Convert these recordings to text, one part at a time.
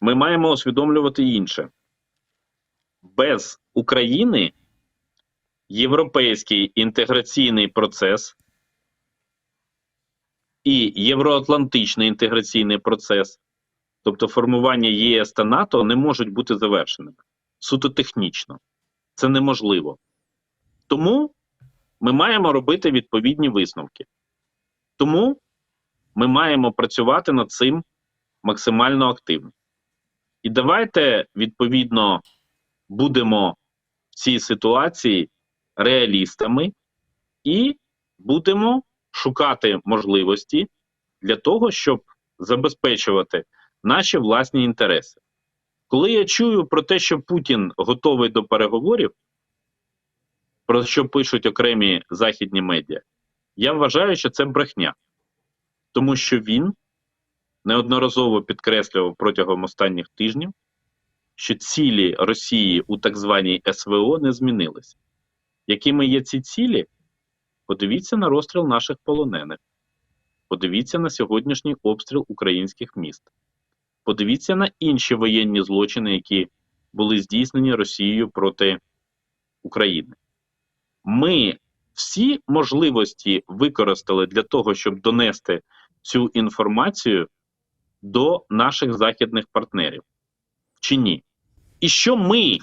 ми маємо усвідомлювати інше. Без України європейський інтеграційний процес і євроатлантичний інтеграційний процес, тобто формування ЄС та НАТО, не можуть бути завершеними. Суто технічно. Це неможливо. Тому ми маємо робити відповідні висновки. Тому ми маємо працювати над цим максимально активно. І давайте, відповідно, будемо в цій ситуації реалістами і будемо шукати можливості для того, щоб забезпечувати наші власні інтереси. Коли я чую про те, що Путін готовий до переговорів, про що пишуть окремі західні медіа, я вважаю, що це брехня, тому що він неодноразово підкреслював протягом останніх тижнів, що цілі Росії у так званій СВО не змінилися. Якими є ці цілі? Подивіться на розстріл наших полонених, подивіться на сьогоднішній обстріл українських міст, подивіться на інші воєнні злочини, які були здійснені Росією проти України. Ми всі можливості використали для того, щоб донести цю інформацію до наших західних партнерів. Чи ні? І що ми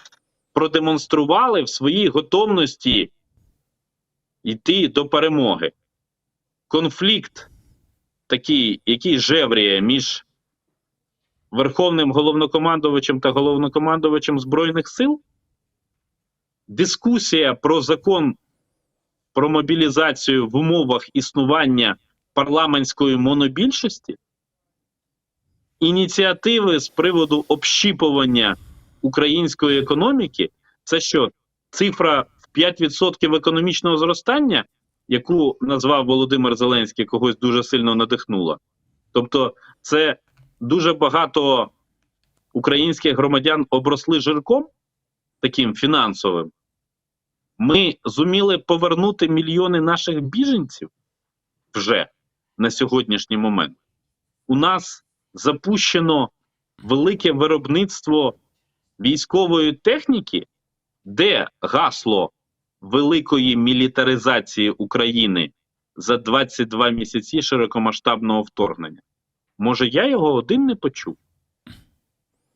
продемонстрували в своїй готовності йти до перемоги? Конфлікт, такий, який жевріє між Верховним головнокомандувачем та головнокомандувачем Збройних сил? Дискусія про закон про мобілізацію в умовах існування парламентської монобільшості? Ініціативи з приводу общіпування української економіки, це що цифра в 5% економічного зростання, яку назвав Володимир Зеленський, когось дуже сильно надихнула. Тобто, це дуже багато українських громадян обросли жирком таким фінансовим. Ми зуміли повернути мільйони наших біженців вже на сьогоднішній момент. У нас запущено велике виробництво військової техніки, де гасло великої мілітаризації України за 22 місяці широкомасштабного вторгнення. Може, я його один не почув?